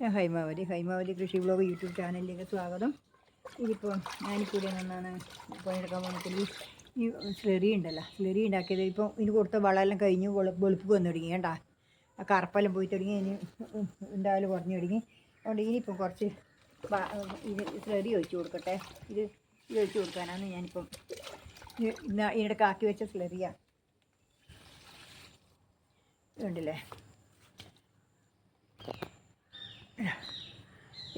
ഹൈമാവലി ഹൈമാവതി കൃഷി blog YouTube ചാനലിലേക്ക് സ്വാഗതം. ഇതിപ്പോൾ ഞാനിപ്പോൾ നിന്നാണ് പണിയെടുക്കാൻ പോകുന്നത്. ഈ സ്ലെറി ഉണ്ടല്ലോ സ്ലെറി ഉണ്ടാക്കിയത് ഇപ്പോൾ ഇതിന് കൊടുത്ത വളമെല്ലാം കഴിഞ്ഞ് വെളു- വെളുപ്പ് വന്നു തുടങ്ങി കേട്ടാ ആ കറുപ്പെല്ലാം പോയി തുടങ്ങി ഇനി ഉണ്ടാവൽ കുറഞ്ഞു തുടങ്ങി. അതുകൊണ്ട് ഇനിയിപ്പം കുറച്ച് ഇത് സ്ലെറി ഒഴിച്ച് കൊടുക്കട്ടെ. ഇത് ഇത് ഒഴിച്ച് കൊടുക്കാനാണ് ഞാനിപ്പം ഇത് ഇന്ന് ഇതിനിടയ്ക്ക് ആക്കി വെച്ച സ്ലെറിയാണ് ഇതുണ്ടല്ലേ?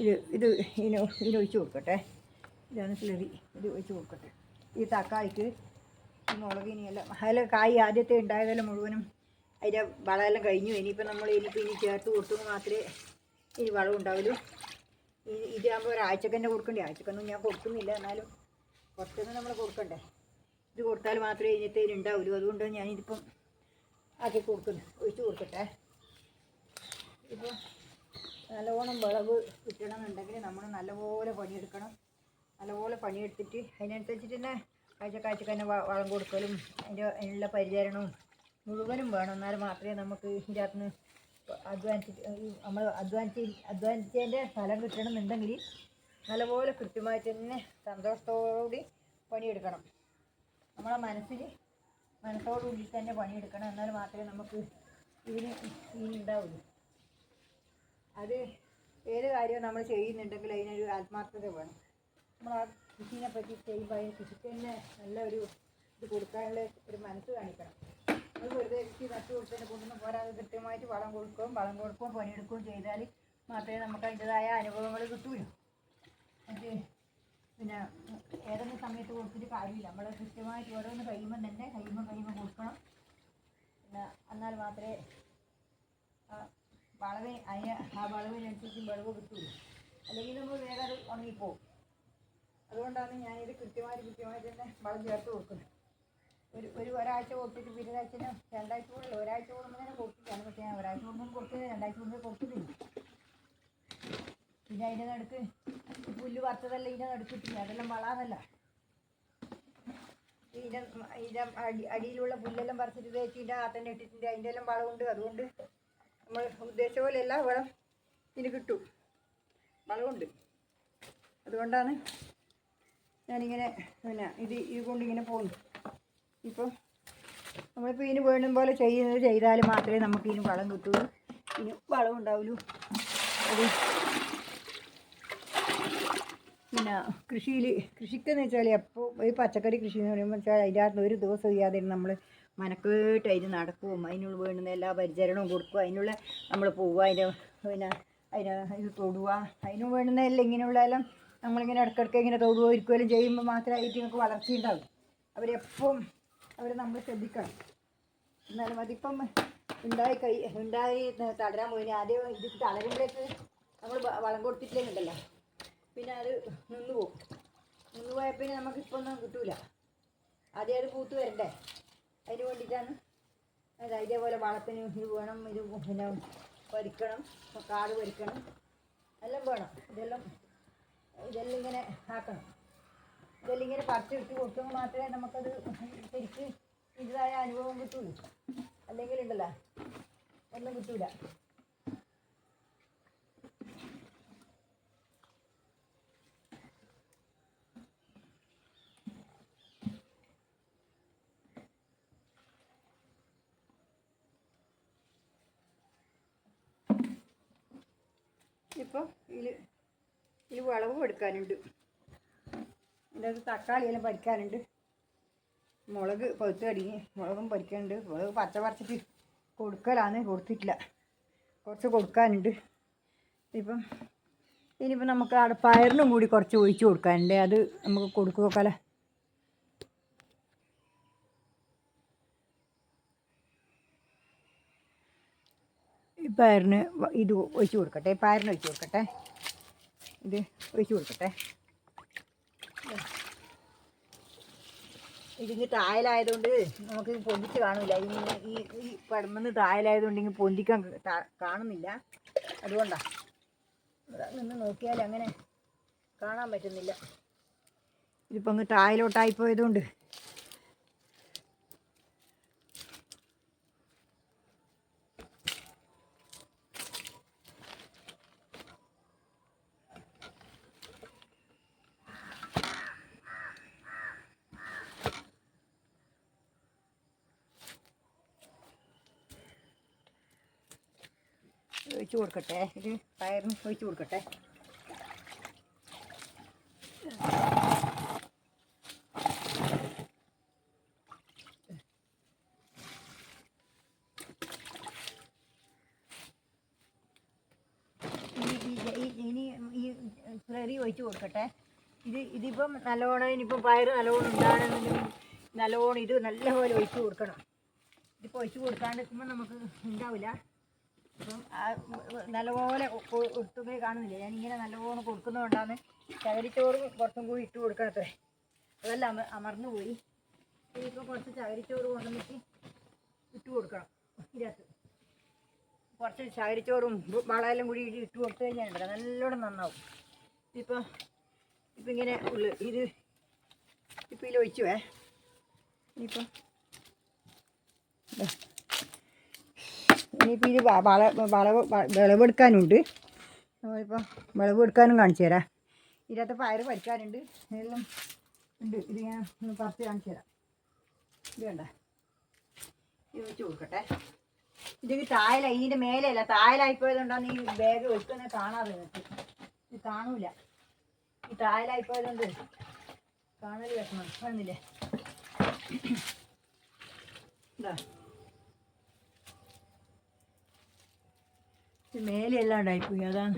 ഇത് ഇത് ഇതിന് ഇതിന് ഒഴിച്ച് കൊടുക്കട്ടെ. ഇതാണ് സ്ലറി ഇത് ഒഴിച്ച് കൊടുക്കട്ടെ. ഈ തക്കാളിക്ക് ഈ മുളകിനെല്ലാം അതിൽ കായ് ആദ്യത്തെ ഉണ്ടായതെല്ലാം മുഴുവനും അതിന്റെ വളമെല്ലാം കഴിഞ്ഞു. ഇനിയിപ്പോൾ നമ്മൾ ഇനിയിപ്പോൾ ഇനി ചേർത്ത് കൊടുത്തെങ്കിൽ മാത്രമേ ഇനി വളം ഉണ്ടാവുള്ളൂ. ഇതാകുമ്പോൾ ഒരാഴ്ചക്ക് തന്നെ കൊടുക്കണ്ടേ ആഴ്ചക്കൊന്നും ഞാൻ കൊടുക്കുന്നില്ല. എന്നാലും കുറച്ചൊന്നും നമ്മൾ കൊടുക്കണ്ടേ? ഇത് കൊടുത്താൽ മാത്രമേ ഇതിനത്തെ ഉണ്ടാവുള്ളൂ. അതുകൊണ്ട് ഞാനിതിപ്പം ആക്കി കൊടുക്കുന്നു. ഒഴിച്ച് കൊടുക്കട്ടെ. ഇപ്പോൾ നല്ലവണ്ണം വിളവ് കിട്ടണമെന്നുണ്ടെങ്കിൽ നമ്മൾ നല്ലപോലെ പണിയെടുക്കണം. നല്ലപോലെ പണിയെടുത്തിട്ട് അതിനനുസരിച്ചിട്ട് തന്നെ കാഴ്ച കാഴ്ചക്ക് തന്നെ വളം കൊടുക്കലും അതിന്റെ അതിനുള്ള പരിചരണവും മുഴുവനും വേണം. എന്നാൽ മാത്രമേ നമുക്ക് ഇതിന്റെ അകത്തുനിന്ന് അധ്വാനിച്ചിട്ട് നമ്മൾ അധ്വാനിച്ച് അധ്വാനിച്ചതിന്റെ ഫലം കിട്ടണമെന്നുണ്ടെങ്കിൽ നല്ലപോലെ കൃത്യമായിട്ട് തന്നെ സന്തോഷത്തോടുകൂടി പണിയെടുക്കണം. നമ്മളെ മനസ്സിൽ മനസ്സോടുകൂടി തന്നെ പണിയെടുക്കണം. എന്നാൽ മാത്രമേ നമുക്ക് ഇതിന് ഇതിന് ഉണ്ടാവുള്ളൂ. അത് ഏത് കാര്യവും നമ്മൾ ചെയ്യുന്നുണ്ടെങ്കിൽ അതിനൊരു ആത്മാർത്ഥത വേണം. നമ്മൾ ആ കൃഷിനെ പറ്റി ചെയ്യുമ്പോൾ അതിന് കൃഷിക്ക് തന്നെ നല്ല ഒരു ഇത് കൊടുക്കാനുള്ള ഒരു മനസ്സ് കാണിക്കണം. അത് വെറുതെ കൃഷി നട്ടു കൊടുത്തതിനെ കൊണ്ടൊന്നും പോരാതെ കൃത്യമായിട്ട് വളം കൊടുക്കുകയും വളം കൊടുക്കുകയും പണിയെടുക്കുകയും ചെയ്താൽ മാത്രമേ നമുക്ക് അതിന്റെതായ അനുഭവങ്ങൾ കിട്ടുകയുള്ളൂ അത് പിന്നെ ഏതെങ്കിലും സമയത്ത് കൊടുത്തിട്ട് കാര്യമില്ല. നമ്മൾ കൃത്യമായിട്ട് ഓരോന്ന് കഴിയുമ്പോൾ തന്നെ കഴിയുമ്പോൾ കഴിയുമ്പോൾ കൊടുക്കണം. പിന്നെ എന്നാൽ മാത്രമേ വളവ് അതിന് ആ വളവിനനുസരിച്ച് വിളവ് കിട്ടുള്ളൂ അല്ലെങ്കിൽ നമ്മൾ വേറെ അത് ഉണങ്ങിപ്പോവും. അതുകൊണ്ടാണ് ഞാനിത് കൃത്യമായിട്ട് കൃത്യമായിട്ട് തന്നെ വളം ചേർത്ത് കൊടുക്കുന്നത്. ഒരു ഒരു ഒരാഴ്ച കൊടുത്തിട്ട് പിന്നെ ഒരാഴ്ചന് രണ്ടാഴ്ച കൂടുതൽ ഒരാഴ്ച കൂടുമ്പോൾ തന്നെ കൊടുത്തിട്ടാണ്. പക്ഷേ ഞാൻ ഒരാഴ്ച കൂടുമ്പോൾ കൊടുത്തത് രണ്ടാഴ്ച കൂടുമ്പോൾ കൊടുത്തിട്ടില്ല. പിന്നെ അതിന്റെ നടുക്ക് പുല്ല് വറുത്തതല്ല ഇതിന്റെ നടുക്കിട്ടില്ല അതെല്ലാം വളാന്നല്ല. ഇതിന്റെ ഇതിന്റെ അടി അടിയിലുള്ള പുല്ലെല്ലാം പറിച്ചിട്ട് തേച്ച് ഇതിന്റെ ആ തന്നെ ഇട്ടിട്ടുണ്ട്. അതിന്റെ എല്ലാം വളമുണ്ട് അതുകൊണ്ട് നമ്മൾ ഉദ്ദേശിച്ച പോലെയല്ല വളം ഇതിന് കിട്ടും. വളമുണ്ട്. അതുകൊണ്ടാണ് ഞാനിങ്ങനെ പിന്നെ ഇത് ഇത് കൊണ്ടിങ്ങനെ പോകുന്നു ഇപ്പോൾ നമ്മളിപ്പോൾ ഇതിന് വേണം പോലെ ചെയ്യുന്നത് ചെയ്താൽ മാത്രമേ നമുക്ക് ഇതിന് വളം കിട്ടുള്ളൂ ഇനി വളം ഉണ്ടാവുള്ളൂ. പിന്നെ കൃഷിയിൽ കൃഷിക്കെന്ന് വെച്ചാൽ എപ്പോൾ ഈ പച്ചക്കറി കൃഷി എന്ന് പറയുമ്പോൾ വെച്ചാൽ അതിന്റെ അകത്ത് ഒരു ദിവസം ചെയ്യാതെ നമ്മൾ മനക്കേട്ട് അതിന് നടക്കുകയും അതിനുള്ള വേണ്ടുന്ന എല്ലാ പരിചരണവും കൊടുക്കുക അതിനുള്ള നമ്മൾ പോവുക അതിന്റെ പിന്നെ അതിന് ഇത് തൊടുക അതിന് വേണ്ടുന്ന എല്ലാം ഇങ്ങനെയുള്ള എല്ലാം നമ്മളിങ്ങനെ ഇടയ്ക്കിടയ്ക്ക് ഇങ്ങനെ തൊടുകയോ ഇരിക്കുകയും ചെയ്യുമ്പോൾ മാത്രമേ നിങ്ങൾക്ക് വളർച്ച ഉണ്ടാവും. അവരെപ്പം അവരെ നമ്മൾ ശ്രദ്ധിക്കണം. എന്നാലും അതിപ്പം ഉണ്ടായി കൈ ഉണ്ടായി തളരാൻ പോയി. ആദ്യം ഇത് തളരുമ്പോഴേക്ക് നമ്മൾ വളം കൊടുത്തിട്ടില്ലെന്നുണ്ടല്ലോ പിന്നെ അത് നിന്ന് പോകും നിന്ന് പോയാൽ പിന്നെ നമുക്ക് ഇപ്പം ഒന്നും കിട്ടൂല. ആദ്യം അത് പൂത്ത് വരണ്ടേ? അതിന് വേണ്ടിയിട്ടാണ്. അത് ഇതേപോലെ വളത്തിന് ഇത് വേണം ഇത് പിന്നെ പൊരിക്കണം കാട് പൊരിക്കണം എല്ലാം വേണം. ഇതെല്ലാം ഇതെല്ലാം ഇങ്ങനെ ആക്കണം. ഇതെല്ലാം ഇങ്ങനെ പറിച്ച് വിട്ട് കൊടുക്കുമ്പോൾ മാത്രമേ നമുക്കത് ശരിക്ക് ഇതായ അനുഭവം കിട്ടുള്ളൂ. അല്ലെങ്കിൽ ഉണ്ടല്ലോ? ഒന്നും കിട്ടൂല. ഇപ്പോൾ ഇതിൽ ഇതിൽ വളവും എടുക്കാനുണ്ട്. എന്റെ അത് തക്കാളി തക്കാളിയെല്ലാം പരിക്കാനുണ്ട് മുളക് പഴുത്ത് കടിങ്ങി മുളകും പരിക്കാനുണ്ട് മുളക് പച്ച പറിച്ചിട്ട് കൊടുക്കലാണ് കൊടുത്തിട്ടില്ല. കുറച്ച് കൊടുക്കാനുണ്ട്. ഇപ്പം ഇനിയിപ്പോൾ നമുക്ക് അവിടെ പയറിനും കൂടി കുറച്ച് ഒഴിച്ച് കൊടുക്കാനുണ്ട്. അത് നമുക്ക് കൊടുക്കുമൊക്കെ പയറിന് ഇത് ഒഴിച്ച് കൊടുക്കട്ടെ പയറിന് ഒഴിച്ച് കൊടുക്കട്ടെ. ഇത് ഒഴിച്ച് കൊടുക്കട്ടെ. ഇതിന് തായലായതുകൊണ്ട് നമുക്ക് പൊന്തിച്ച് കാണില്ല ഇതിങ്ങനെ ഈ ഈ പടമെന്ന് തായലായതുകൊണ്ട് ഇങ്ങനെ പൊന്തിക്കാൻ കാണുന്നില്ല. അതുകൊണ്ടാണ് നിന്ന് നോക്കിയാൽ അങ്ങനെ കാണാൻ പറ്റുന്നില്ല. ഇതിപ്പോൾ അങ്ങ് തായലോട്ടായി പോയതുകൊണ്ട് ഒഴിച്ച് കൊടുക്കട്ടെ. ഇത് പയറിന് ഒഴിച്ച് കൊടുക്കട്ടെ. ഇനി ഈ- സ്ലറി ഒഴിച്ച് കൊടുക്കട്ടെ. ഇത് ഇതിപ്പം നല്ലോണം ഇനിയിപ്പം പയറ് നല്ലോണം ഉണ്ടാകണമെന്നുണ്ടെങ്കിൽ നല്ലോണം ഇത് നല്ലപോലെ ഒഴിച്ച് കൊടുക്കണം. ഇതിപ്പോൾ ഒഴിച്ച് കൊടുക്കാണ്ട് നിൽക്കുമ്പോൾ നമുക്ക് ഉണ്ടാവില്ല. നല്ലപോലെ ഒട്ടുമേ കാണുന്നില്ല. ഞാൻ ഇങ്ങനെ നല്ലപോലെ കൊടുക്കുന്നതുകൊണ്ടാണ് ചകരിച്ചോറും കുറച്ചും കൂടി ഇട്ട് കൊടുക്കണത്രേ അതല്ല അമ അമർന്നു പോയി. ഇനിയിപ്പോൾ കുറച്ച് ചകരിച്ചോറ് കൊണ്ടുവന്നിട്ട് ഇട്ട് കൊടുക്കണം ഇതിനകത്ത്. കുറച്ച് ചകരിച്ചോറും വളയെല്ലാം കൂടി ഇട്ട് കൊടുത്തു കഴിഞ്ഞാൽ ഉണ്ടല്ലോ നല്ലോണം നന്നാവും. ഇപ്പോൾ ഇപ്പം ഇങ്ങനെ ഉള്ളു ഇത് ഇപ്പം ഇതിൽ ഒഴിച്ചുവേ ഇനിയിപ്പം ദാ. ഇനിയിപ്പോൾ ഇത് വള വള വിളവെടുക്കാനുണ്ട്. നമ്മളിപ്പോൾ വിളവെടുക്കാനും കാണിച്ചു തരാം. ഇതിനകത്ത് പയർ പരിക്കാനുണ്ട്. എല്ലാം ഉണ്ട്. ഇത് ഞാൻ പറിച്ച് കാണിച്ചു തരാം. ഇത് വേണ്ട ഇത് വെച്ച് കൊടുക്കട്ടെ. ഇതൊക്കെ തായല ഇതിന്റെ മേലെയല്ല. തായലായിപ്പോയതുകൊണ്ടാണ് ഈ ബാഗ് വെക്കുന്നത് കാണാതെ ഇത് കാണൂല. ഈ തായലായിപ്പോയതുകൊണ്ട് കാണൽ വെക്കണം. വന്നില്ലേ ഇതാ. മേലെയെല്ലാം ഉണ്ടായിപ്പോയി. അതാണ്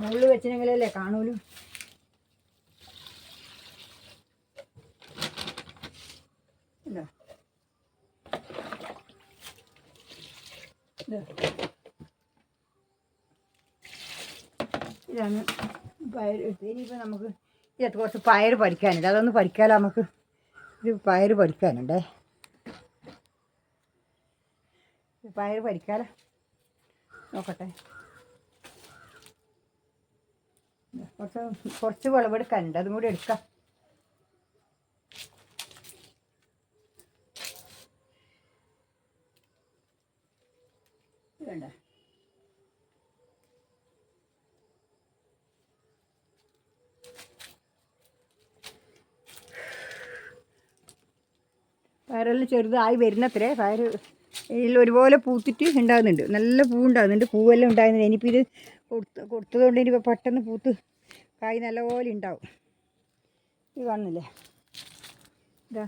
മുകളിൽ വെച്ചിനെങ്കിലല്ലേ കാണൂലു. ഇതാണ് പയർ. ഇനിയിപ്പോൾ നമുക്ക് ഇതിനകത്ത് കുറച്ച് പയർ പരിക്കാനുണ്ട് അതൊന്ന് പരിക്കാലോ നമുക്ക്. ഇത് പയർ പരിക്കാനുണ്ടേ ഇത് പയർ പരിക്കാലോ നോക്കട്ടെ. കുറച്ച് കുറച്ച് വിളവെടുക്കാനുണ്ട് അതും കൂടി എടുക്കാം. വേണ്ട പയറെല്ലാം ചെറുതായി വരുന്നത്രേ പയർ ഇതിൽ ഒരുപോലെ പൂത്തിട്ട് ഉണ്ടാകുന്നുണ്ട്. നല്ല പൂ ഉണ്ടാകുന്നുണ്ട് പൂവെല്ലാം ഉണ്ടാകുന്നുണ്ട് ഇനിയിപ്പോൾ ഇത് കൊടുത്ത് കൊടുത്തതുകൊണ്ട് ഇനിയിപ്പോൾ പെട്ടെന്ന് പൂത്ത് കായ് നല്ലപോലെ ഉണ്ടാവും. ഇത് കാണുന്നില്ലേ? ഇതാ.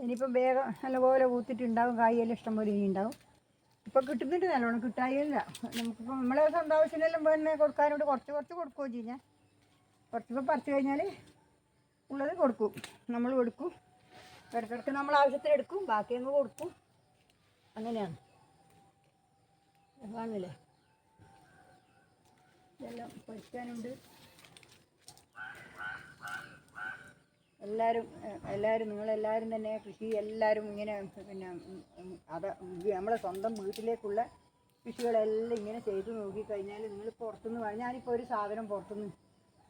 ഇനിയിപ്പം വേഗം നല്ലപോലെ പൂത്തിട്ട് ഉണ്ടാവും കായെല്ലാം ഇഷ്ടംപോലെ ഇനി ഉണ്ടാവും. ഇപ്പം കിട്ടുന്നുണ്ട് നല്ലോണം. കിട്ടായില്ല. നമുക്കിപ്പോൾ നമ്മളെ സ്വന്തം ആവശ്യത്തിനെല്ലാം പിന്നെ കൊടുക്കാനോട് കുറച്ച് കുറച്ച് കൊടുക്കുകയും ചെയ്യാം. കുറച്ചിപ്പോൾ പറിച്ചു കഴിഞ്ഞാൽ ഉള്ളത് കൊടുക്കും. നമ്മൾ കൊടുക്കും. ഇടയ്ക്കിടയ്ക്ക് നമ്മൾ ആവശ്യത്തിന് എടുക്കും. ബാക്കി അങ്ങ് കൊടുക്കും. അങ്ങനെയാണ്. കാണുന്നില്ലേ? ഇതെല്ലാം പഠിക്കാനുണ്ട് എല്ലാവരും എല്ലാവരും നിങ്ങളെല്ലാവരും തന്നെ കൃഷി എല്ലാവരും ഇങ്ങനെ പിന്നെ അത് നമ്മളെ സ്വന്തം വീട്ടിലേക്കുള്ള കൃഷികളെല്ലാം ഇങ്ങനെ ചെയ്തു നോക്കിക്കഴിഞ്ഞാൽ നിങ്ങൾ പുറത്തുനിന്ന് വാങ്ങി ഞാനിപ്പോൾ ഒരു സാധനം പുറത്തുനിന്ന്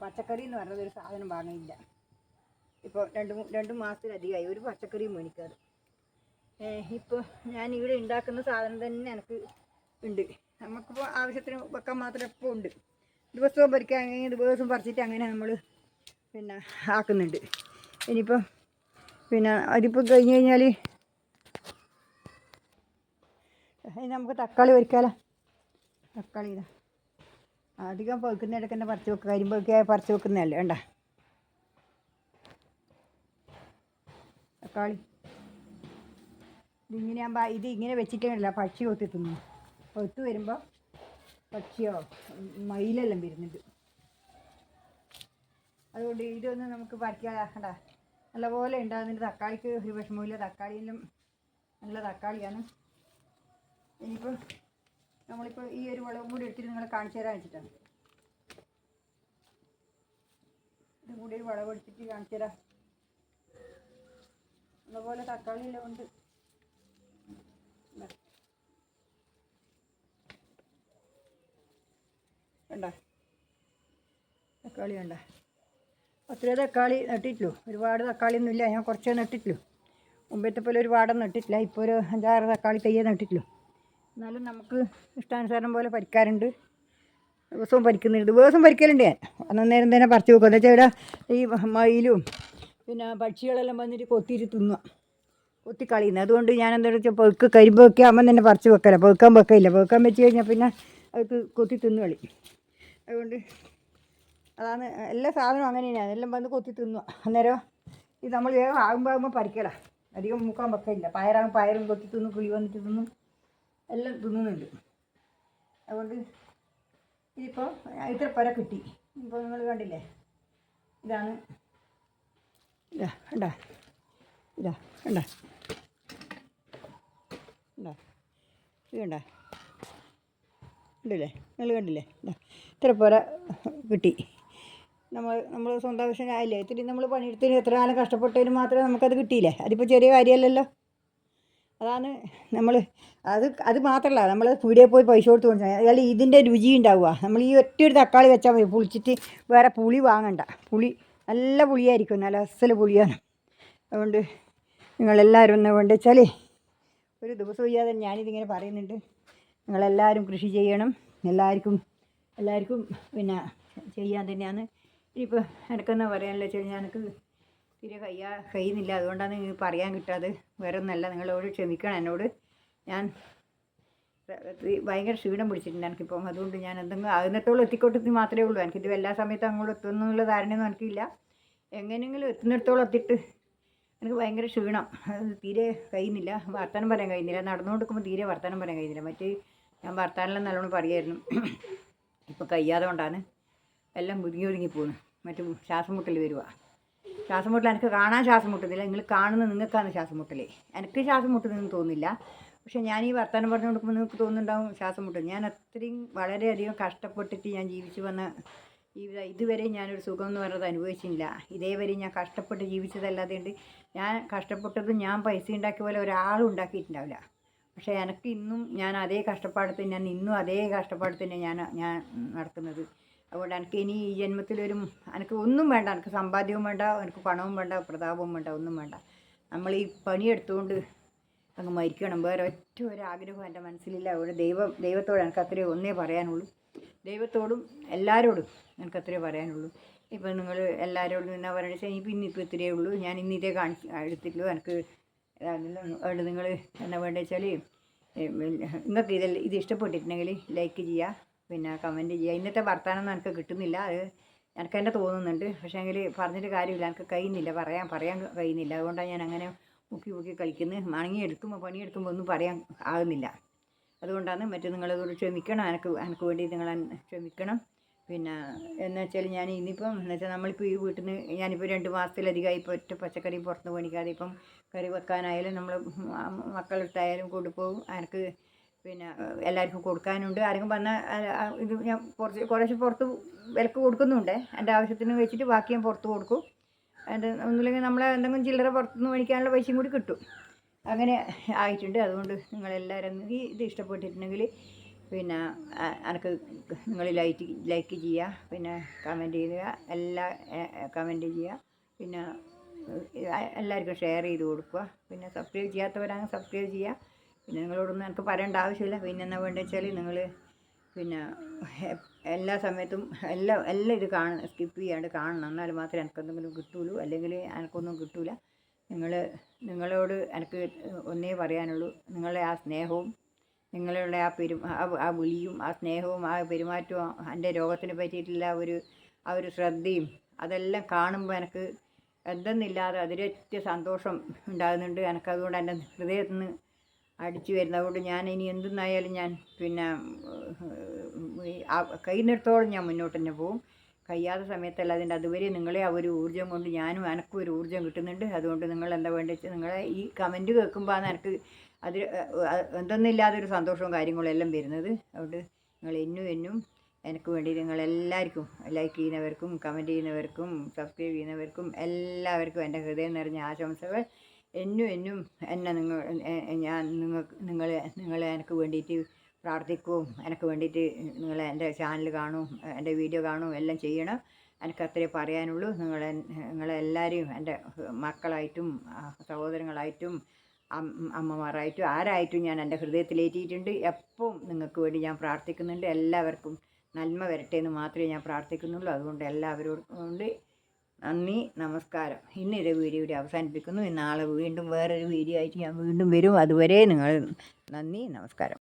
പച്ചക്കറി എന്ന് പറഞ്ഞത് ഒരു സാധനം വാങ്ങിയില്ല. ഇപ്പോൾ രണ്ട് രണ്ട് മാസത്തിലധികമായി ഒരു പച്ചക്കറിയും മേടിക്കാറ് ഇപ്പോൾ ഞാൻ ഇവിടെ ഉണ്ടാക്കുന്ന സാധനം തന്നെ എനിക്ക് ഉണ്ട്. നമുക്കിപ്പോൾ ആവശ്യത്തിന് വെക്കാൻ മാത്രം ഇപ്പോൾ ഉണ്ട്. ദിവസവും പറിക്കാൻ അങ്ങനെ ദിവസം പറിച്ചിട്ട് അങ്ങനെ നമ്മൾ പിന്നെ ആക്കുന്നുണ്ട്. ഇനിയിപ്പം പിന്നെ അതിപ്പോൾ കഴിഞ്ഞ് കഴിഞ്ഞാൽ നമുക്ക് തക്കാളി പൊരിക്കാലോ തക്കാളി അധികം പഴുക്കുന്നിടയ്ക്ക് തന്നെ പറിച്ച് വെക്കുക കരിമ്പൊക്കെ പറിച്ച് വെക്കുന്നതല്ലേ വേണ്ട. തക്കാളി. ഇതിങ്ങനെ ആകുമ്പോൾ ഇത് ഇങ്ങനെ വെച്ചിട്ടില്ല പക്ഷി കൊത്തി തിന്നു കൊത്തു വരുമ്പോൾ പക്ഷിയോ മയിലെല്ലാം വരുന്നുണ്ട്. അതുകൊണ്ട് ഇതൊന്നും നമുക്ക് പറിക്കാതാക്കണ്ട നല്ലപോലെ ഉണ്ടാകുന്നുണ്ട് തക്കാളിക്ക് ഒരു വിഷമമില്ല തക്കാളിയിലും നല്ല തക്കാളിയാണ്. ഇനിയിപ്പോൾ നമ്മളിപ്പോൾ ഈ ഒരു വളവും കൂടി എടുത്തിട്ട് നിങ്ങളെ കാണിച്ചു തരാൻ വെച്ചിട്ടാണ്. ഇതും കൂടി ഒരു വളവ് എടുത്തിട്ട് കാണിച്ചു തരാം. അതുപോലെ തക്കാളിയെല്ലാം ഉണ്ട്. തക്കാളി വേണ്ട അത്രേ തക്കാളി നട്ടിട്ടുള്ളൂ ഒരുപാട് തക്കാളി ഒന്നുമില്ല ഞാൻ കുറച്ചേ നട്ടിട്ടുള്ളൂ മുമ്പത്തെ പോലെ ഒരുപാടൊന്നും നട്ടിട്ടില്ല. ഇപ്പോൾ ഒരു അഞ്ചാറ് തക്കാളി തയ്യേ നട്ടിട്ടുള്ളൂ എന്നാലും നമുക്ക് ഇഷ്ടാനുസാരം പോലെ പരിക്കാറുണ്ട് ദിവസവും പരിക്കുന്നുണ്ട് ദിവസം പരിക്കലുണ്ട് ഞാൻ. അന്നേരം തന്നെ പറിച്ചു വെക്കും. എന്താ വെച്ചാൽ ഇവിടെ ഈ മയിലും പിന്നെ പക്ഷികളെല്ലാം വന്നിട്ട് കൊത്തിയിട്ട് തിന്നുക കൊത്തി കളയുന്നത് അതുകൊണ്ട് ഞാൻ എന്താണെന്ന് വെച്ചാൽ പൊഴുക്ക് കരിമ്പൊക്കെ ആകുമ്പോൾ തന്നെ പറിച്ച് വെക്കല. പൊഴുക്കാൻ വെക്കില്ല പൊഴുക്കാൻ വെച്ച് കഴിഞ്ഞാൽ പിന്നെ അത് കൊത്തി തിന്നു കളി. അതുകൊണ്ട് അതാണ് എല്ലാ സാധനവും അങ്ങനെ തന്നെയാണ് എല്ലാം വന്ന് കൊത്തി തിന്നുക. അന്നേരം ഇത് നമ്മൾ വേഗം ആകുമ്പോൾ ആകുമ്പോൾ പറിക്കല. അധികം മുക്കാൻ വെക്കില്ല പയറാകും പയറും കൊത്തി തിന്നും കിളി വന്നിട്ട് തിന്നും. എല്ലാം തിന്നുന്നുണ്ട്. അതുകൊണ്ട് ഇതിപ്പോൾ ഇത്ര പുര കിട്ടി. ഇപ്പോൾ നിങ്ങൾ കണ്ടില്ലേ? ഇതാണ്. ഇതാ കണ്ടാ? ഇതാ കണ്ടാ? കണ്ടാ ഇത് കണ്ടാ? ഉണ്ടല്ലേ നിങ്ങൾ കണ്ടില്ലേ? ഇതാ ഇത്ര പോലെ കിട്ടി. നമ്മൾ നമ്മൾ സ്വന്തം ആവശ്യമായില്ലേ ഇത്തിരി നമ്മൾ പണിയെടുത്തതിന് എത്ര കാലം കഷ്ടപ്പെട്ടതിന് മാത്രമേ നമുക്കത് കിട്ടിയില്ലേ? അതിപ്പോൾ ചെറിയ കാര്യമല്ലല്ലോ. അതാണ് നമ്മൾ അത് അത് മാത്രമല്ല നമ്മൾ പീടിയെ പോയി പൈസ കൊടുത്ത് കൊടുത്താൽ അതായത് ഇതിന്റെ രുചി ഉണ്ടാവുക. നമ്മൾ ഈ ഒറ്റ ഒരു തക്കാളി വെച്ചാൽ മതി. പുളിച്ചിട്ട് വേറെ പുളി വാങ്ങണ്ട. പുളി നല്ല പുളിയായിരിക്കും. നല്ല അസൽ പുളിയാണ്. അതുകൊണ്ട് നിങ്ങളെല്ലാവരും ഒന്ന് കൊണ്ട് വെച്ചാൽ ഒരു ദിവസം ഇല്ലാതെ ഞാനിതിങ്ങനെ പറയുന്നുണ്ട്. നിങ്ങളെല്ലാവരും കൃഷി ചെയ്യണം. എല്ലാവർക്കും എല്ലാവർക്കും പിന്നെ ചെയ്യാൻ തന്നെയാണ്. ഇനിയിപ്പോൾ എനിക്കൊന്നും പറയാനുള്ള വെച്ചാൽ എനിക്ക് തീരെ കയ്യാ കഴിയുന്നില്ല. അതുകൊണ്ടാണ് നിങ്ങൾക്ക് പറയാൻ കിട്ടാതെ വേറെ ഒന്നല്ല നിങ്ങളോട് ക്ഷമിക്കണം എന്നോട്. ഞാൻ ഭയങ്കര ക്ഷീണം പിടിച്ചിട്ടുണ്ട് എനിക്കിപ്പം. അതുകൊണ്ട് ഞാൻ എന്തെങ്കിലും ആകുന്നത്തോളം എത്തിക്കോട്ടെത്തി മാത്രമേ ഉള്ളൂ. എനിക്കിത് എല്ലാ സമയത്തും അങ്ങോട്ട് എത്തുമെന്നുള്ള ധാരണയൊന്നും എനിക്കില്ല. എങ്ങനെയെങ്കിലും എത്തുന്നിടത്തോളം എത്തിയിട്ട് എനിക്ക് ഭയങ്കര ക്ഷീണം. അത് തീരെ കഴിയുന്നില്ല. വർത്തമാനം പറയാൻ കഴിയുന്നില്ല. നടന്നു കൊടുക്കുമ്പോൾ തീരെ വർത്തമാനം പറയാൻ കഴിയുന്നില്ല. മറ്റേ ഞാൻ വർത്താനം നല്ലോണം പറയായിരുന്നു. ഇപ്പോൾ കഴിയാതെ കൊണ്ടാണ് എല്ലാം മുരുങ്ങി ഒതുങ്ങി പോകുന്നു മറ്റു ശ്വാസം മുട്ടൽ വരിക ശ്വാസം മുട്ടൽ എനിക്ക് കാണാൻ ശ്വാസം മുട്ടുന്നില്ല നിങ്ങൾ കാണുന്ന നിങ്ങൾക്കാണ് ശ്വാസം മുട്ടൽ എനിക്ക് ശ്വാസം മുട്ടുന്നതെന്ന് തോന്നുന്നില്ല. പക്ഷെ ഞാൻ ഈ വർത്തമാനം പറഞ്ഞു കൊടുക്കുമ്പോൾ നിങ്ങൾക്ക് തോന്നുന്നുണ്ടാവും ശ്വാസം മുട്ടും ഞാൻ അത്രയും വളരെയധികം കഷ്ടപ്പെട്ടിട്ട് ഞാൻ ജീവിച്ചു വന്ന ജീവിതം ഇതുവരെ ഞാനൊരു സുഖം എന്ന് പറയുന്നത് അനുഭവിച്ചില്ല ഇതേവരെ ഞാൻ കഷ്ടപ്പെട്ട് ജീവിച്ചതല്ലാതെ ഉണ്ട് ഞാൻ കഷ്ടപ്പെട്ടത് ഞാൻ പൈസ ഉണ്ടാക്കിയ പോലെ ഒരാളും ഉണ്ടാക്കിയിട്ടുണ്ടാവില്ല. പക്ഷേ എനിക്ക് ഇന്നും ഞാൻ അതേ കഷ്ടപ്പാട് തന്നെ ഞാൻ ഇന്നും അതേ കഷ്ടപ്പാട് തന്നെ ഞാൻ ഞാൻ നടക്കുന്നത് അതുകൊണ്ട് എനിക്ക് ഇനി ഈ ജന്മത്തിലൊരു എനിക്ക് ഒന്നും വേണ്ട എനിക്ക് സമ്പാദ്യവും വേണ്ട എനിക്ക് പണവും വേണ്ട പ്രതാപവും വേണ്ട ഒന്നും വേണ്ട. നമ്മൾ ഈ പണിയെടുത്തുകൊണ്ട് അങ്ങ് മരിക്കണം. വേറെ ഒറ്റ ഒരു ആഗ്രഹം എന്റെ മനസ്സിലില്ല. അതുകൊണ്ട് ദൈവം ദൈവത്തോട് എനിക്ക് അത്രയും ഒന്നേ പറയാനുള്ളൂ. ദൈവത്തോടും എല്ലാവരോടും എനിക്ക് അത്രേ പറയാനുള്ളൂ. ഇപ്പം നിങ്ങൾ എല്ലാവരോടും എന്നാ പറയുന്നത് വെച്ചാൽ ഇപ്പം ഇന്നിപ്പോൾ ഇത്രയേ ഉള്ളൂ. ഞാൻ ഇന്നിതേ കാണിച്ച് എടുത്തിട്ടുള്ളൂ. എനിക്ക് അതുകൊണ്ട് നിങ്ങൾ എന്നാ വേണ്ടത് വെച്ചാൽ നിങ്ങൾക്ക് ഇതിൽ ഇത് ഇഷ്ടപ്പെട്ടിട്ടുണ്ടെങ്കിൽ ലൈക്ക് ചെയ്യുക. പിന്നെ കമന്റ് ചെയ്യുക. ഇന്നത്തെ വർത്തമാനം എനിക്ക് കിട്ടുന്നില്ല. അത് എനിക്ക് തന്നെ തോന്നുന്നുണ്ട്. പക്ഷേ എങ്കിൽ പറഞ്ഞിട്ട് കാര്യമില്ല. എനിക്ക് കഴിയുന്നില്ല. പറയാൻ പറയാൻ കഴിയുന്നില്ല. അതുകൊണ്ടാണ് ഞാൻ അങ്ങനെ മുക്കി മുക്കി കളിക്കുന്നത്. മണങ്ങി എടുക്കുമ്പോൾ പണിയെടുക്കുമ്പോൾ ഒന്നും പറയാൻ ആകുന്നില്ല. അതുകൊണ്ടാണ് മറ്റു നിങ്ങളോട് ക്ഷമിക്കണം. എനിക്ക് എനിക്ക് വേണ്ടി നിങ്ങൾ ക്ഷമിക്കണം. പിന്നെ എന്ന് വെച്ചാൽ ഞാൻ ഇനിയിപ്പം എന്ന് വെച്ചാൽ നമ്മളിപ്പോൾ ഈ വീട്ടിൽ നിന്ന് ഞാനിപ്പോൾ രണ്ട് മാസത്തിലധികമായി ഇപ്പോൾ ഒറ്റ പച്ചക്കറി പുറത്ത് മേടിക്കാതെ ഇപ്പം കറി വെക്കാനായാലും നമ്മൾ മക്കളിട്ടായാലും കൊണ്ടുപോകും എനിക്ക് പിന്നെ എല്ലാവർക്കും കൊടുക്കാനുണ്ട്. ആരെങ്കിലും വന്നാൽ ഇത് ഞാൻ കുറച്ച് കുറേശ്ശെ പുറത്ത് വിലക്ക് കൊടുക്കുന്നുണ്ട്. എന്റെ ആവശ്യത്തിന് വെച്ചിട്ട് ബാക്കി ഞാൻ പുറത്ത് കൊടുക്കും. എന്റെ ഒന്നുമില്ലെങ്കിൽ നമ്മളെ എന്തെങ്കിലും ചില്ലറ പുറത്തുനിന്ന് മേടിക്കാനുള്ള പൈസയും കൂടി കിട്ടും. അങ്ങനെ ആയിട്ടുണ്ട്. അതുകൊണ്ട് നിങ്ങളെല്ലാവരും ഈ ഇത് ഇഷ്ടപ്പെട്ടിട്ടുണ്ടെങ്കിൽ പിന്നെ എനിക്ക് നിങ്ങൾ ലൈക്ക് ലൈക്ക് ചെയ്യുക. പിന്നെ കമന്റ് ചെയ്യുക. എല്ലാ കമന്റ് ചെയ്യുക. പിന്നെ എല്ലാവർക്കും ഷെയർ ചെയ്ത് കൊടുക്കുക. പിന്നെ സബ്സ്ക്രൈബ് ചെയ്യാത്തവരാണെങ്കിൽ സബ്സ്ക്രൈബ് ചെയ്യുക. പിന്നെ നിങ്ങളോടൊന്നും എനിക്ക് പറയേണ്ട ആവശ്യമില്ല. പിന്നെ എന്നാ വേണ്ടത് വെച്ചാൽ നിങ്ങൾ പിന്നെ എല്ലാ സമയത്തും എല്ലാ എല്ലാം ഇത് കാണണം സ്കിപ്പ് ചെയ്യാണ്ട് കാണണം. എന്നാൽ മാത്രമേ എനിക്കെന്തെങ്കിലും കിട്ടുള്ളൂ അല്ലെങ്കിൽ എനിക്കൊന്നും കിട്ടൂല. നിങ്ങൾ നിങ്ങളോട് എനിക്ക് ഒന്നേ പറയാനുള്ളൂ നിങ്ങളെ ആ സ്നേഹവും നിങ്ങളുടെ ആ പെരു ആ വിളിയും ആ സ്നേഹവും ആ പെരുമാറ്റവും എന്റെ രോഗത്തിനെ പറ്റിയിട്ടുള്ള ഒരു ആ ഒരു ശ്രദ്ധയും അതെല്ലാം കാണുമ്പോൾ എനിക്ക് എന്തെന്നില്ലാതെ അതിരൊറ്റ സന്തോഷം ഉണ്ടാകുന്നുണ്ട് എനിക്കതുകൊണ്ട് എന്റെ ഹൃദയത്തിൽ നിന്ന് അടിച്ചു വരുന്നത് അതുകൊണ്ട് ഞാൻ ഇനി എന്തെന്നായാലും ഞാൻ പിന്നെ കഴിയുന്നിടത്തോളം ഞാൻ മുന്നോട്ട് തന്നെ പോകും കഴിയാത്ത സമയത്തല്ല അതിന്റെ അതുവരെ നിങ്ങളെ ആ ഒരു ഊർജം കൊണ്ട് ഞാനും എനക്കും ഒരു ഊർജം കിട്ടുന്നുണ്ട്. അതുകൊണ്ട് നിങ്ങൾ എന്താ വേണ്ടത് വെച്ചാൽ നിങ്ങളെ ഈ കമന്റ് കേൾക്കുമ്പോൾ എനിക്ക് അത് എന്തെന്നില്ലാതൊരു സന്തോഷവും കാര്യങ്ങളും എല്ലാം വരുന്നത്. അതുകൊണ്ട് നിങ്ങൾ എന്നും എന്നും എനിക്ക് വേണ്ടി നിങ്ങളെല്ലാവർക്കും ലൈക്ക് ചെയ്യുന്നവർക്കും കമന്റ് ചെയ്യുന്നവർക്കും സബ്സ്ക്രൈബ് ചെയ്യുന്നവർക്കും എല്ലാവർക്കും എന്റെ ഹൃദയം നിറഞ്ഞ ആശംസകൾ. എന്നും എന്നും എന്നെ നിങ്ങൾ ഞാൻ നിങ്ങൾ നിങ്ങൾ എനിക്ക് വേണ്ടിയിട്ട് പ്രാർത്ഥിക്കുകയും എനിക്ക് വേണ്ടിയിട്ട് നിങ്ങൾ എന്റെ ചാനൽ കാണും എന്റെ വീഡിയോ കാണും എല്ലാം ചെയ്യണം. എനിക്ക് അത്രേ പറയാനുള്ളൂ. നിങ്ങൾ നിങ്ങളെല്ലാവരെയും എന്റെ മക്കളായിട്ടും സഹോദരങ്ങളായിട്ടും അമ്മമാരായിട്ടും ആരായിട്ടും ഞാൻ എന്റെ ഹൃദയത്തിലേറ്റിയിട്ടുണ്ട് എപ്പോഴും നിങ്ങൾക്ക് വേണ്ടി ഞാൻ പ്രാർത്ഥിക്കുന്നുണ്ട് എല്ലാവർക്കും നന്മ വരട്ടെ എന്ന് മാത്രമേ ഞാൻ പ്രാർത്ഥിക്കുന്നുള്ളൂ. അതുകൊണ്ട് എല്ലാവരോടും കൊണ്ട് നന്ദി നമസ്കാരം. ഇന്ന് വീഡിയോ ഇവിടെ അവസാനിപ്പിക്കുന്നു. നാളെ വീണ്ടും വേറൊരു വീഡിയോ ആയിട്ട് ഞാൻ വീണ്ടും വരും. അതുവരെ നിങ്ങൾ നന്ദി നമസ്കാരം.